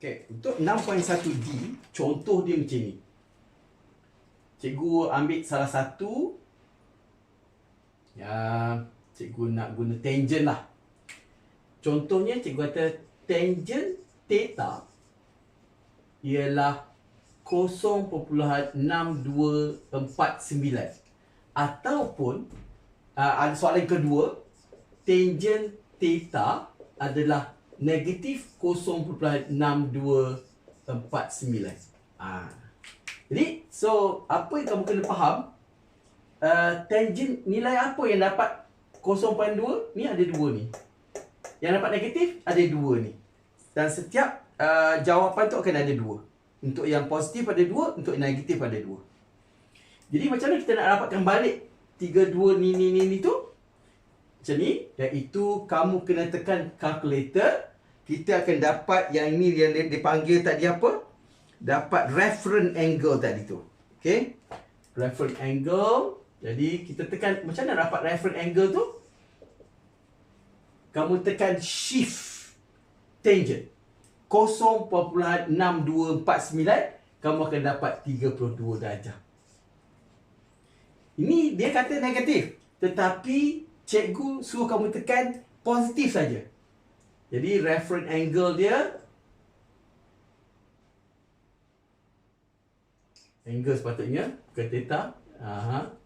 Okay, untuk 6.1D, contoh dia macam ni. Cikgu ambil salah satu ya cikgu nak guna tangent lah. Contohnya cikgu kata tangent theta ialah 0.6249 ataupun uh, ada soalan kedua tangent theta adalah negatif 0.6249 ah. Jadi so apa yang kamu kena faham uh, tangent nilai apa yang dapat 0.2 ni ada dua ni. Yang dapat negatif ada dua ni. Dan setiap uh, jawapan tu akan ada dua. Untuk yang positif ada dua untuk yang negatif ada dua. Jadi macam mana kita nak dapatkan balik tiga dua ni ni ni ni tu? Macam ni iaitu kamu kena tekan calculator kita akan dapat yang ini yang dipanggil tadi apa? Dapat reference angle tadi tu. Okey? Reference angle. Jadi kita tekan macam mana dapat reference angle tu? Kamu tekan shift tangent. 0.6249 kamu akan dapat 32 darjah. Ini dia kata negatif. Tetapi cikgu suruh kamu tekan positif saja jadi reference angle dia angle sepatutnya ke theta aha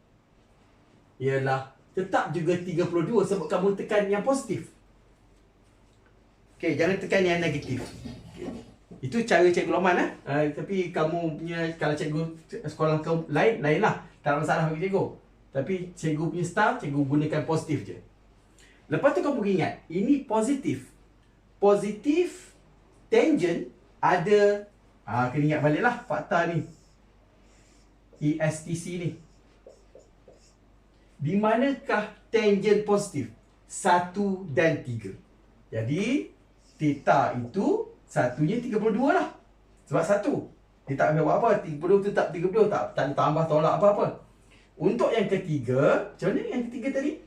ialah tetap juga 32 sebab kamu tekan yang positif. Okey, jangan tekan yang negatif. Okay. Itu cara cikgu Loman eh. Uh, tapi kamu punya kalau cikgu sekolah kau lain lainlah. Tak ada masalah bagi cikgu. Tapi cikgu punya style cikgu gunakan positif je. Lepas tu kau pergi ingat, ini positif. Positif tangent ada ah uh, kena ingat baliklah fakta ni. ESTC ni. Di manakah tangent positif? Satu dan tiga. Jadi, theta itu satunya 32 lah. Sebab satu. Dia tak ambil apa-apa. 32 tetap 32. Tak, tak tambah tolak apa-apa. Untuk yang ketiga, macam mana yang ketiga tadi?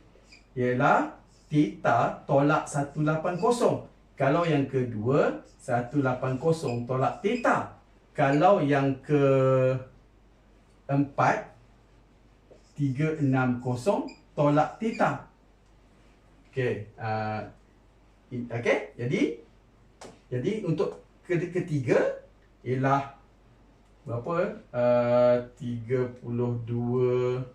Ialah theta tolak 180. Kalau yang kedua, 180 tolak theta. Kalau yang ke empat tiga enam kosong tolak theta. Okey, uh, okey. Jadi jadi untuk ketiga ialah berapa? Uh, 32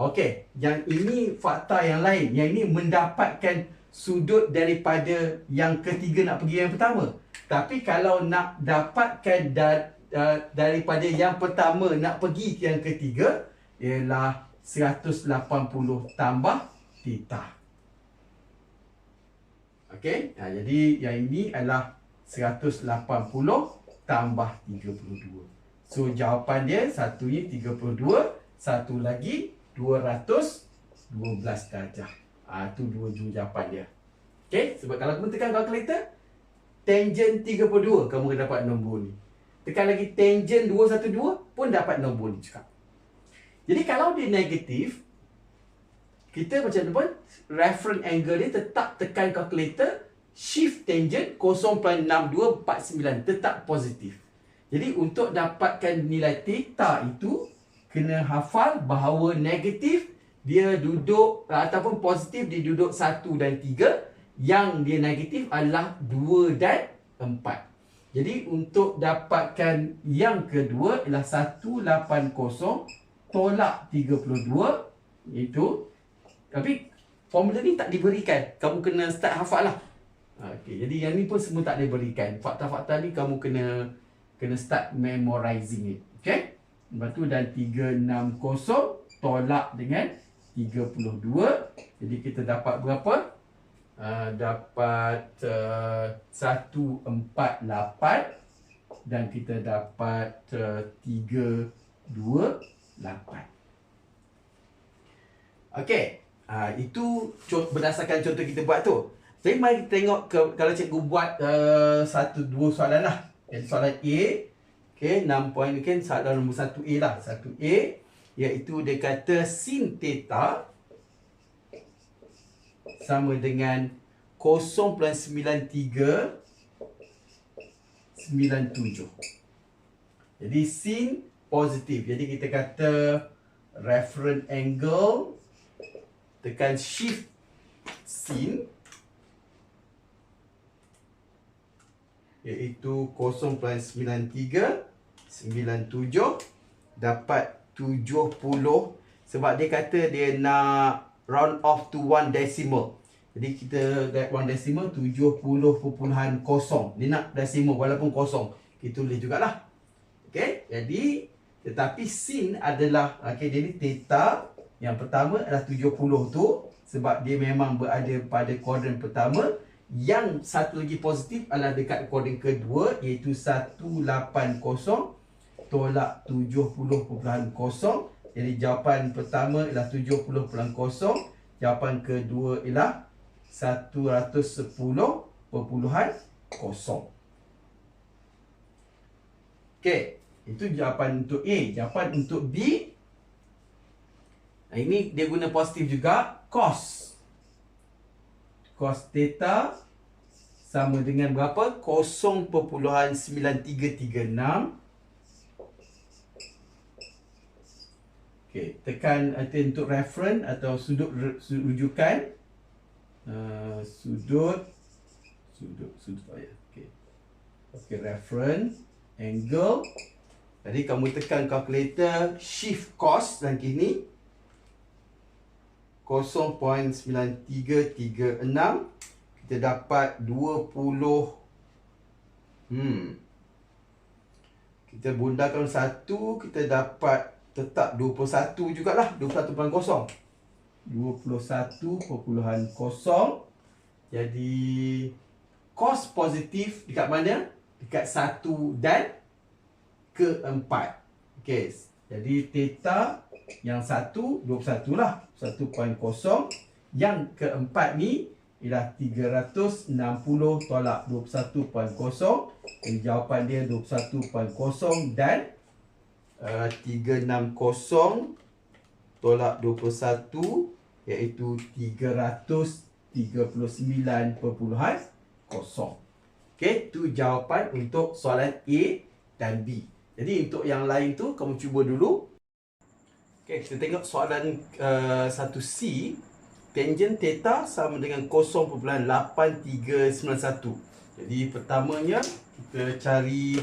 Okey, yang ini fakta yang lain. Yang ini mendapatkan sudut daripada yang ketiga nak pergi yang pertama. Tapi kalau nak dapatkan da- uh, daripada yang pertama nak pergi yang ketiga ialah 180 tambah theta. Okey, ha, jadi yang ini adalah 180 tambah 32. So jawapan dia satu ni 32, satu lagi 212 darjah. Ah tu dua jawapan dia. Okey, sebab kalau kamu tekan kalkulator tangent 32 kamu akan dapat nombor ni. Tekan lagi tangent 212 pun dapat nombor ni juga. Jadi kalau dia negatif kita macam tu pun reference angle dia tetap tekan calculator shift tangent 0.6249 tetap positif. Jadi untuk dapatkan nilai theta itu kena hafal bahawa negatif dia duduk ataupun positif dia duduk 1 dan 3 yang dia negatif adalah 2 dan 4. Jadi untuk dapatkan yang kedua ialah 180 tolak 32 itu tapi formula ni tak diberikan. Kamu kena start hafal lah. Okay, jadi yang ni pun semua tak diberikan. Fakta-fakta ni kamu kena kena start memorizing it. Okay? Lepas tu dan 360 tolak dengan 32. Jadi kita dapat berapa? Uh, dapat uh, 148 dan kita dapat uh, 328. Okey. Uh, itu berdasarkan contoh kita buat tu. Jadi mari kita tengok ke, kalau cikgu buat uh, satu dua soalan lah. Soalan A. Okay, 6 poin ni kan soalan nombor 1A lah. 1A. Iaitu dia kata sin theta sama dengan 0.93 Jadi sin positif. Jadi kita kata reference angle tekan shift sin iaitu 0.93 97 dapat 70 sebab dia kata dia nak round off to one decimal. Jadi kita that one decimal 70.0. Dia nak decimal walaupun kosong. Kita tulis jugalah. Okey, jadi tetapi sin adalah okey jadi theta yang pertama adalah 70 tu sebab dia memang berada pada kuadran pertama yang satu lagi positif adalah dekat kuadran kedua iaitu 180 tolak 70.0 jadi jawapan pertama ialah 70.0. Jawapan kedua ialah 110.0. Okey, itu jawapan untuk A. Jawapan untuk B. Nah, ini dia guna positif juga. Cos. Cos theta sama dengan berapa? 0.9336 Okey, tekan itu untuk reference atau sudut, sudut rujukan. Uh, sudut sudut sudut oh ya. Okey. Okey, reference angle. Jadi kamu tekan calculator shift cos dan kini 0.9336 kita dapat 20 hmm kita bundakan satu kita dapat tetap 21 jugalah 21.0 21.0 jadi cos positif dekat mana? Dekat 1 dan keempat. Okey jadi theta yang 1 21 lah 1.0 yang keempat ni ialah 360 tolak 21.0 jadi jawapan dia 21.0 dan 360 tolak 21 iaitu 339.0 Okey, tu jawapan untuk soalan A dan B. Jadi untuk yang lain tu kamu cuba dulu. Okey, kita tengok soalan uh, 1C. Tangent theta sama dengan 0.8391. Jadi pertamanya kita cari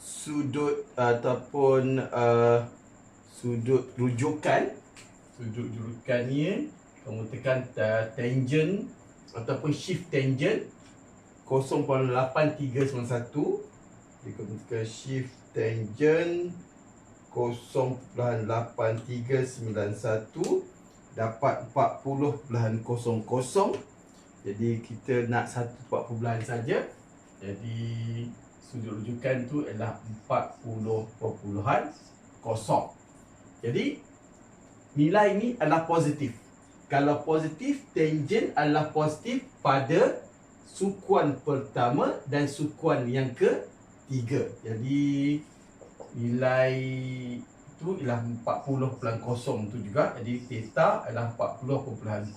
sudut ataupun uh, sudut rujukan. Sudut rujukan ni kamu tekan uh, tangent ataupun shift tangent. 0.8391 jadi kamu tekan shift tangent 0.8391 dapat 40.00 jadi kita nak satu 40 saja. Jadi sudut rujukan tu adalah 40.0 jadi nilai ini adalah positif. Kalau positif tangent adalah positif pada sukuan pertama dan sukuan yang ketiga. Jadi nilai itu ialah 40.0 tu juga. Jadi theta adalah 40.0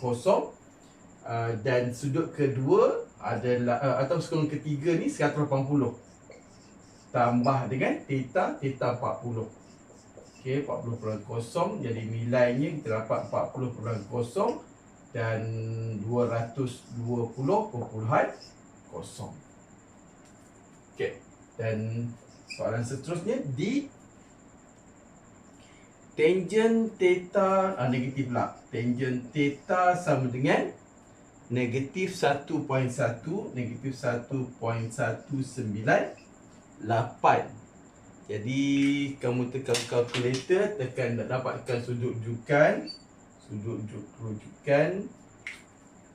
uh, dan sudut kedua adalah uh, atau sudut ketiga ni 180 tambah dengan theta theta 40 okey 40.0 jadi nilainya kita dapat 40.0 dan 220.0 okey dan soalan seterusnya di tangent theta ah, negatif pula. Tangent theta sama dengan negatif 1.1 negatif 1.19 8 Jadi kamu tekan kalkulator Tekan nak dapatkan sudut rujukan Sudut rujukan.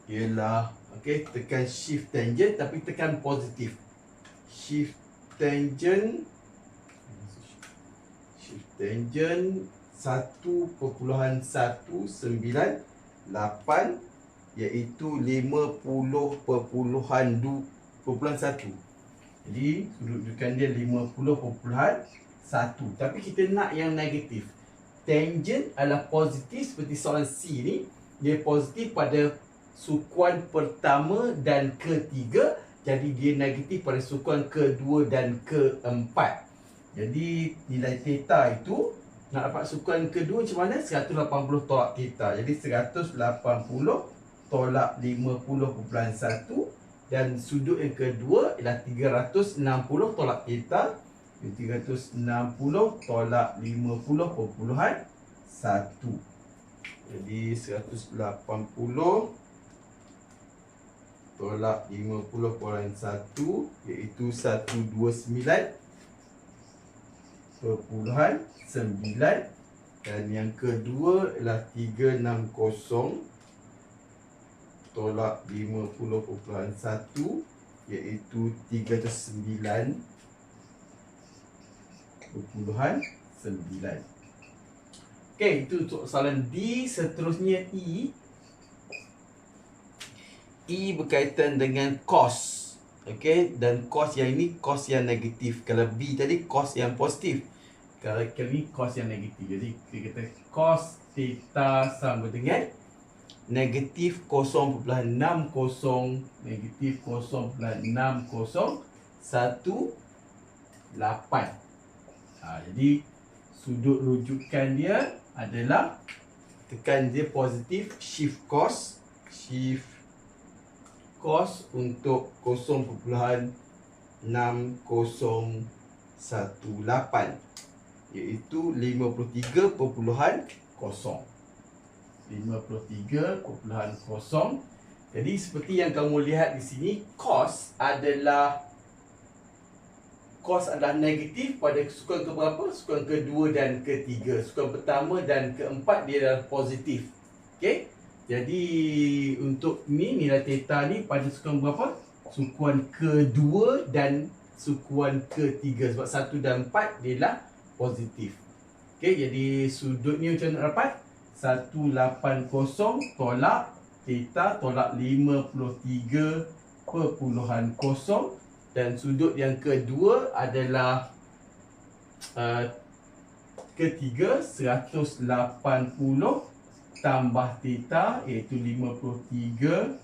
Ialah okay, Tekan shift tangent Tapi tekan positif. Shift tangent. Shift tangent 1.198 Iaitu 50.2 1 jadi sudut rujukan dia 50.1 Tapi kita nak yang negatif Tangent adalah positif seperti soalan C ni Dia positif pada sukuan pertama dan ketiga jadi dia negatif pada sukuan kedua dan keempat. Jadi nilai theta itu nak dapat sukuan kedua macam mana? 180 tolak theta. Jadi 180 tolak 50.1 dan sudut yang kedua ialah 360 tolak theta. Jadi 360 tolak 50.1. Jadi 180 tolak 50.1 iaitu 129 perpuluhan sembilan dan yang kedua ialah tiga enam kosong tolak lima puluh perpuluhan satu iaitu tiga ratus sembilan perpuluhan sembilan. Okey, itu untuk soalan D. Seterusnya E. E berkaitan dengan cos. Okay, dan cos yang ini cos yang negatif. Kalau B tadi cos yang positif. Kalau kali ini cos yang negatif. Jadi kita kata cos theta sama dengan negatif 0.60 negatif 0.60 18. Ha, jadi sudut rujukan dia adalah tekan dia positif shift cos shift kos untuk 0.6018 iaitu 53.0 53.0 jadi seperti yang kamu lihat di sini kos adalah kos adalah negatif pada sukan ke berapa? Sukan kedua dan ketiga. Sukan pertama dan keempat dia adalah positif. Okey? Jadi untuk ni nilai theta ni pada sukuan berapa? Sukuan kedua dan sukuan ketiga sebab satu dan empat dia lah positif. Okey, jadi sudut ni macam mana dapat? 180 tolak theta tolak 53 perpuluhan kosong. Dan sudut yang kedua adalah uh, ketiga 180 tambah theta iaitu 53.0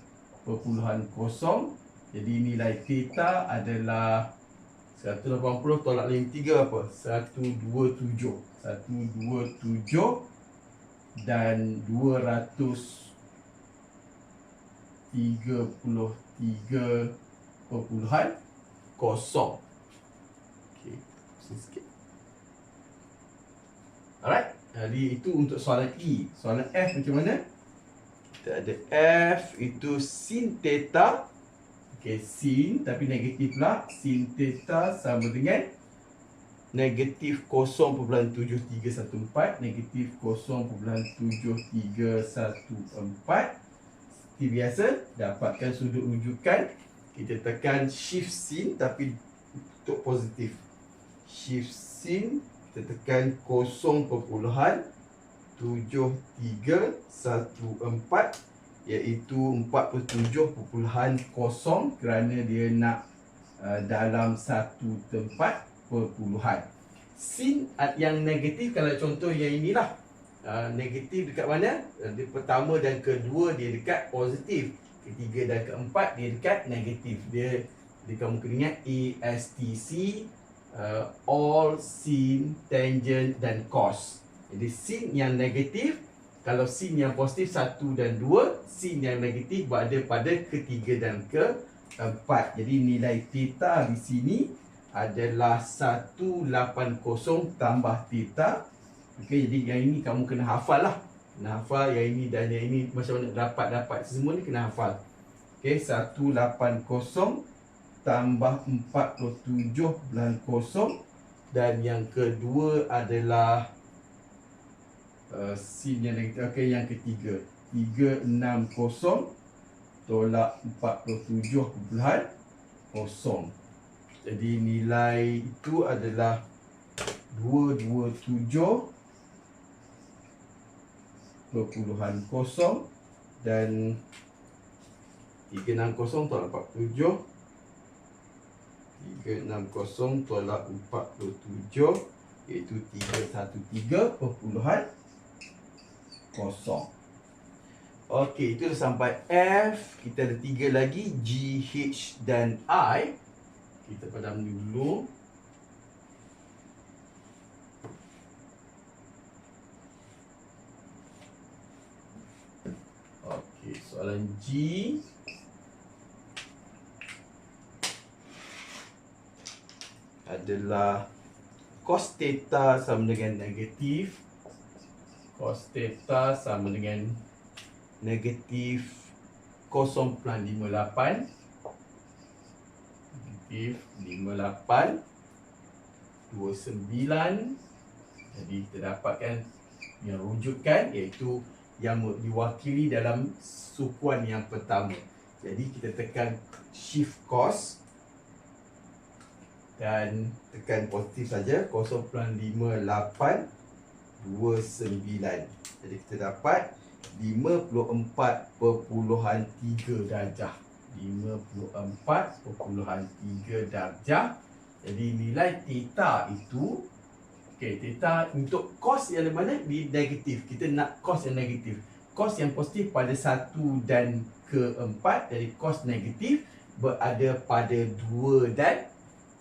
jadi nilai theta adalah 180 tolak 53 apa? 127 127 dan 233 perpuluhan kosong okay. sikit alright jadi itu untuk soalan E. Soalan F macam mana? Kita ada F itu sin theta. Okey, sin tapi negatif pula. Sin theta sama dengan negatif 0.7314 negatif 0.7314 seperti biasa dapatkan sudut rujukan. Kita tekan shift sin tapi untuk positif. Shift sin kita tekan 0.7314 iaitu 47.0 kerana dia nak uh, dalam satu tempat perpuluhan. Sin yang negatif kalau contoh yang inilah uh, negatif dekat mana? Uh, di pertama dan kedua dia dekat positif. Ketiga dan keempat dia dekat negatif. Dia dia kamu kena ingat ASTC uh, all sin, tangent dan cos. Jadi sin yang negatif kalau sin yang positif satu dan dua, sin yang negatif berada pada ketiga dan keempat. Jadi nilai theta di sini adalah 180 tambah theta. Okey, jadi yang ini kamu kena hafal lah. Kena hafal yang ini dan yang ini macam mana dapat-dapat semua ni kena hafal. Okey, 180 tambah 47 bulan kosong dan yang kedua adalah uh, sin yang negatif okey yang ketiga 360 tolak 47 bulan kosong jadi nilai itu adalah 227 perpuluhan kosong dan 360 tolak 47 360 tolak 47 iaitu 313 perpuluhan kosong. Okey, itu dah sampai F. Kita ada tiga lagi. G, H dan I. Kita padam dulu. Okey, soalan G. adalah cos theta sama dengan negatif cos theta sama dengan negatif 0.58 negatif 58 29 jadi kita dapatkan yang rujukan iaitu yang diwakili dalam sukuan yang pertama. Jadi kita tekan shift cos dan tekan positif saja 0.5829 jadi kita dapat 54.3 darjah 54.3 darjah. Jadi nilai theta itu okey theta untuk cos yang mana? Di negatif. Kita nak cos yang negatif. Cos yang positif pada 1 dan ke-4 jadi cos negatif berada pada 2 dan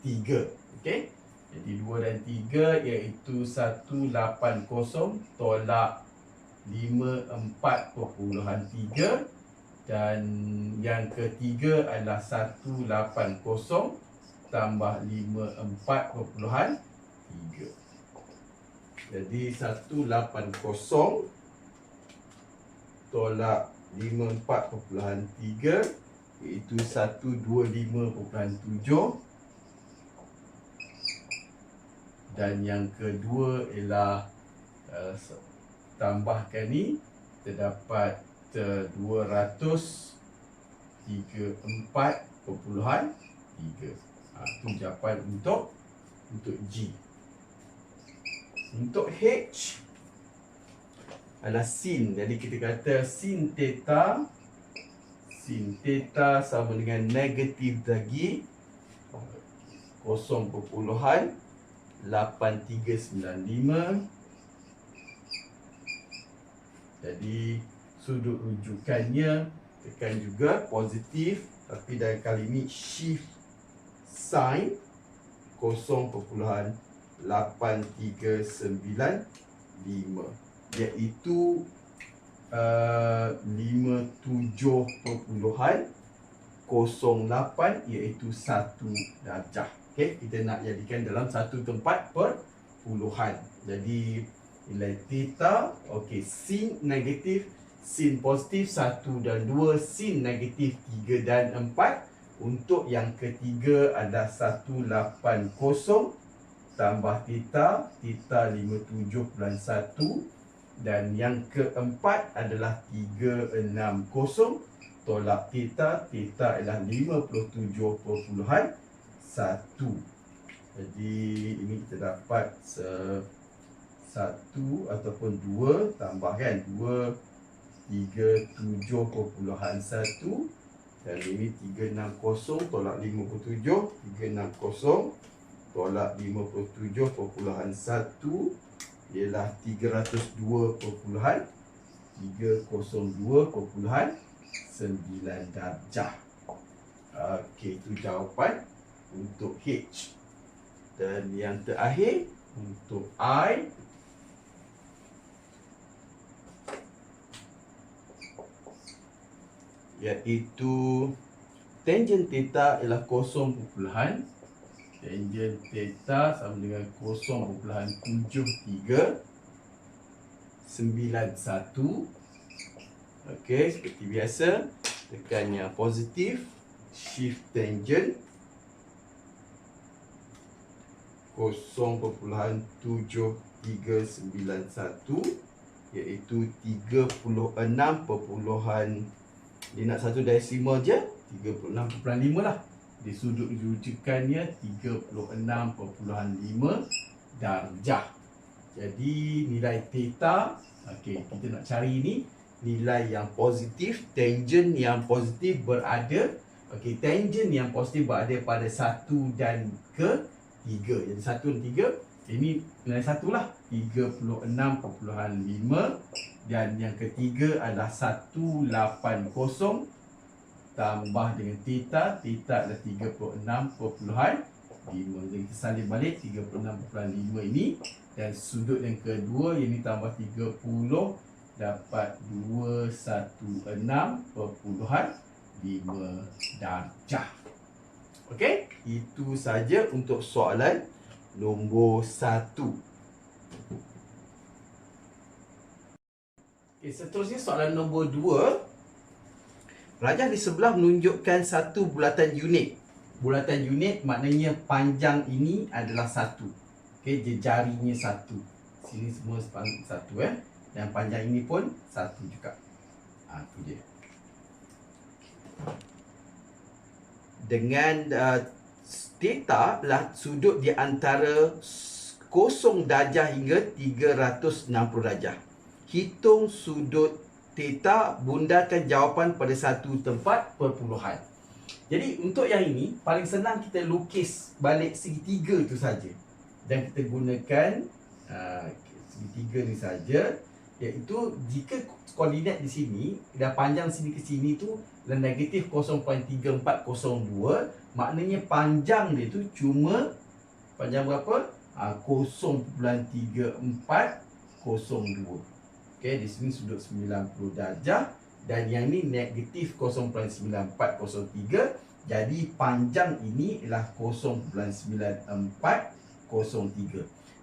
3 Okey? Jadi 2 dan 3 iaitu 180 tolak 54.3 Dan yang ketiga adalah 180 tambah 54.3 Jadi 180 tolak 54.3 iaitu 125.7 dan yang kedua ialah uh, tambahkan ni terdapat uh, 234.3 ha, tu jawapan untuk untuk G. Untuk H adalah sin. Jadi kita kata sin theta sin theta sama dengan negatif lagi 0.0 8395 Jadi sudut rujukannya tekan juga positif tapi dalam kali ini shift sign 0.8395 iaitu uh, 57.08 iaitu 1 darjah. Okey, kita nak jadikan dalam satu tempat per puluhan. Jadi nilai theta, okey, sin negatif, sin positif satu dan dua, sin negatif tiga dan empat. Untuk yang ketiga ada satu lapan kosong tambah theta, theta lima tujuh bulan satu. Dan yang keempat adalah tiga enam kosong tolak theta, theta adalah lima puluh tujuh puluhan satu. Jadi ini kita dapat se satu ataupun dua tambahkan dua tiga tujuh perpuluhan satu dan ini tiga enam kosong tolak lima puluh tujuh tiga enam kosong tolak lima puluh tujuh perpuluhan satu ialah tiga ratus dua perpuluhan tiga kosong dua perpuluhan sembilan darjah. Okey, itu jawapan untuk H. Dan yang terakhir untuk I iaitu tangent theta ialah kosong perpuluhan. Tangent theta sama dengan kosong perpuluhan tujuh tiga sembilan satu. Okey, seperti biasa tekan yang positif shift tangent. 0.7391 iaitu 36 perpuluhan dia nak satu desimal je 36.5 lah. Di sudut rujukannya 36.5 darjah. Jadi nilai theta okey kita nak cari ni nilai yang positif tangent yang positif berada okey tangent yang positif berada pada 1 dan ke tiga. Jadi satu dan tiga Ini nilai satu lah. 36.5 Dan yang ketiga adalah 180 Tambah dengan theta Theta adalah 36.5 Jadi kita salin balik 36.5 ini. Dan sudut yang kedua Yang ini tambah 30 Dapat 216.5 darjah. Okey, itu saja untuk soalan nombor satu. Okay, seterusnya soalan nombor dua. Rajah di sebelah menunjukkan satu bulatan unit. Bulatan unit maknanya panjang ini adalah satu. Okey, jarinya satu. Sini semua satu eh. Dan panjang ini pun satu juga. Ah, ha, tu dia. dengan uh, theta lah sudut di antara kosong darjah hingga 360 darjah. Hitung sudut theta bundarkan jawapan pada satu tempat perpuluhan. Jadi untuk yang ini paling senang kita lukis balik segitiga itu saja. Dan kita gunakan uh, segitiga ni saja iaitu jika koordinat di sini dan panjang sini ke sini tu negatif 0.3402 maknanya panjang dia tu cuma panjang berapa? Ha, 0.3402 Okay, di sini sudut 90 darjah dan yang ni negatif 0.9403 jadi panjang ini ialah 0.9403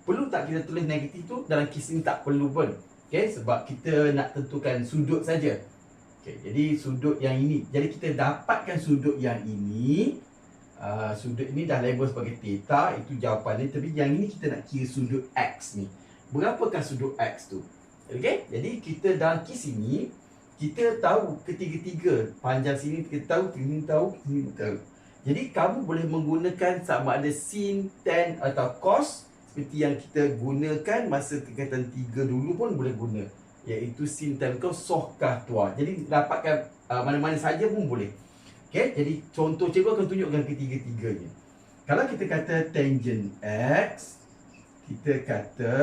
perlu tak kita tulis negatif tu dalam kes ini tak perlu pun okay, sebab kita nak tentukan sudut saja Okay, jadi sudut yang ini. Jadi kita dapatkan sudut yang ini. Uh, sudut ini dah label sebagai theta. Itu jawapannya. Tapi yang ini kita nak kira sudut X ni. Berapakah sudut X tu? Okay, jadi kita dalam kes ini. Kita tahu ketiga-tiga. Panjang sini kita tahu. Ini tahu. Ini tahu. Jadi kamu boleh menggunakan sama ada sin, tan atau cos. Seperti yang kita gunakan masa tingkatan tiga dulu pun boleh guna iaitu sin time kau sohkah tua. Jadi dapatkan uh, mana-mana saja pun boleh. Okey, jadi contoh cikgu akan tunjukkan ketiga-tiganya. Kalau kita kata tangent x, kita kata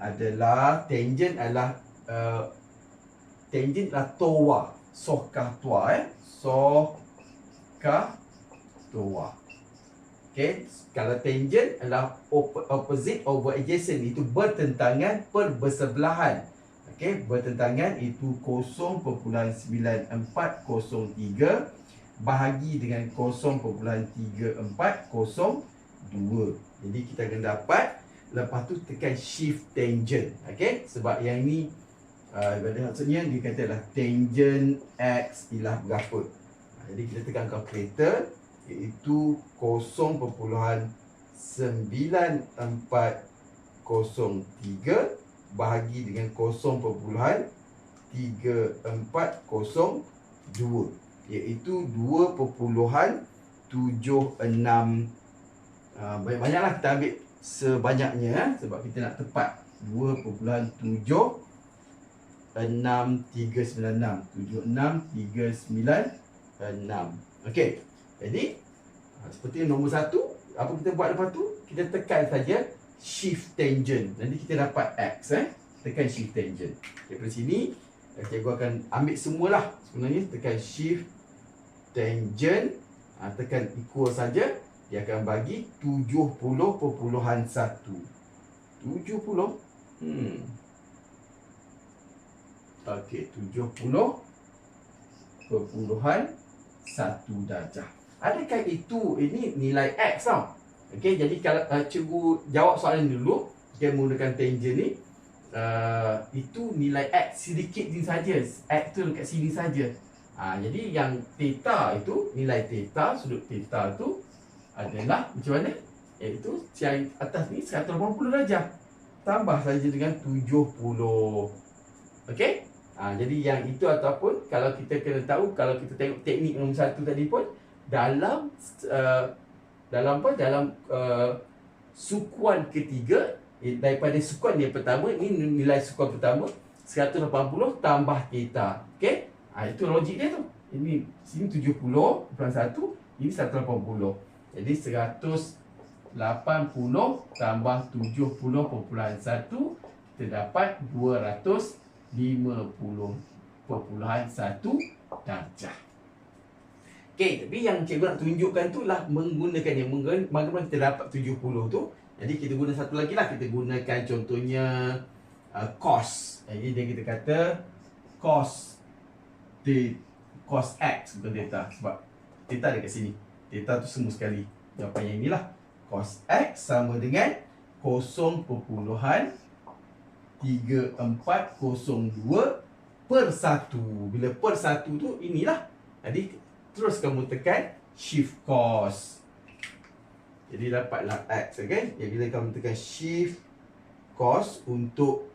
adalah tangent adalah uh, tangent adalah toa, sohkah tua eh. Sohkah tua. Okey, kalau tangent adalah opposite over adjacent itu bertentangan perbersebelahan. Okey, bertentangan itu 0.9403 bahagi dengan 0.3402. Jadi kita akan dapat lepas tu tekan shift tangent. Okey, sebab yang ini uh, maksudnya dia kata lah tangent x ialah berapa. Jadi kita tekan kalkulator iaitu 0.9403 bahagi dengan 0.3402 iaitu 2.76 uh, banyak-banyaklah kita ambil sebanyaknya eh, sebab kita nak tepat 2.76 6396 76396 Okey. Jadi ah, seperti nombor satu apa kita buat lepas tu kita tekan saja shift tangent. Nanti kita dapat X eh. Tekan shift tangent. Daripada sini, cikgu akan ambil semualah sebenarnya. Tekan shift tangent. Ha, tekan equal saja. Dia akan bagi 70.1. 70. Hmm. Okey, 70 perpuluhan satu darjah. Adakah itu ini nilai X tau? Okey, jadi kalau uh, cikgu jawab soalan dulu, kita menggunakan tangent ni, uh, itu nilai x sedikit ni saja. X tu dekat sini saja. Ha, jadi yang theta itu, nilai theta, sudut theta tu adalah macam mana? Iaitu siang atas ni 180 darjah. Tambah saja dengan 70. Okey? Ha, jadi yang itu ataupun kalau kita kena tahu, kalau kita tengok teknik nombor satu tadi pun, dalam uh, dalam apa dalam uh, sukuan ketiga daripada sukuan yang pertama ini nilai sukuan pertama 180 tambah theta okey ha, itu logik dia tu ini sini 70 plus 1 ini 180 jadi 180 80 tambah 70.1 kita dapat 250.1 darjah. Okey, tapi yang cikgu nak tunjukkan tu lah menggunakan yang bagaimana kita dapat 70 tu. Jadi kita guna satu lagi lah. Kita gunakan contohnya uh, cos. Jadi dia kita kata cos d cos x bukan theta sebab theta dekat sini. Theta tu semua sekali. Jawapan yang inilah. Cos x sama dengan 0.3402 per 1. Bila per 1 tu inilah. Jadi terus kamu tekan shift cos. Jadi dapatlah x okay? Jadi bila kamu tekan shift cos untuk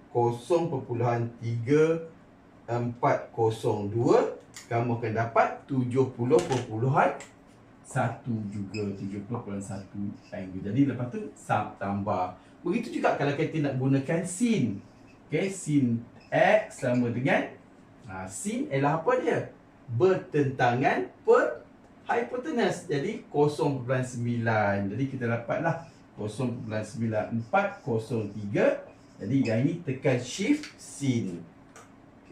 0.3402 kamu akan dapat 70.1 satu juga 70.1 angle. Jadi lepas tu sum tambah. Begitu juga kalau kita nak gunakan sin. Okay, sin x sama dengan ha, sin ialah apa dia? Bertentangan per hypotenuse. Jadi 0.9. Jadi kita dapatlah 0.9403. Jadi yang ini tekan shift sin.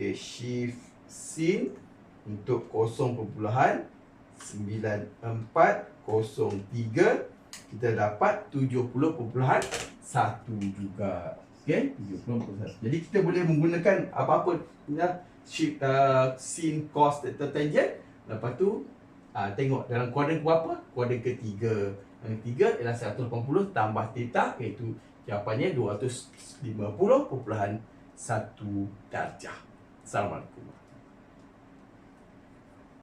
Okay, shift sin untuk 0.9 9403 kita dapat 70.1 juga. Okey, 70.1. Jadi kita boleh menggunakan apa-apa ya sheet uh, sin cos theta tangent. Lepas tu uh, tengok dalam kuadran berapa? Kuadran ketiga. Yang ketiga ialah 180 tambah theta iaitu jawapannya 250.1 darjah. サラマル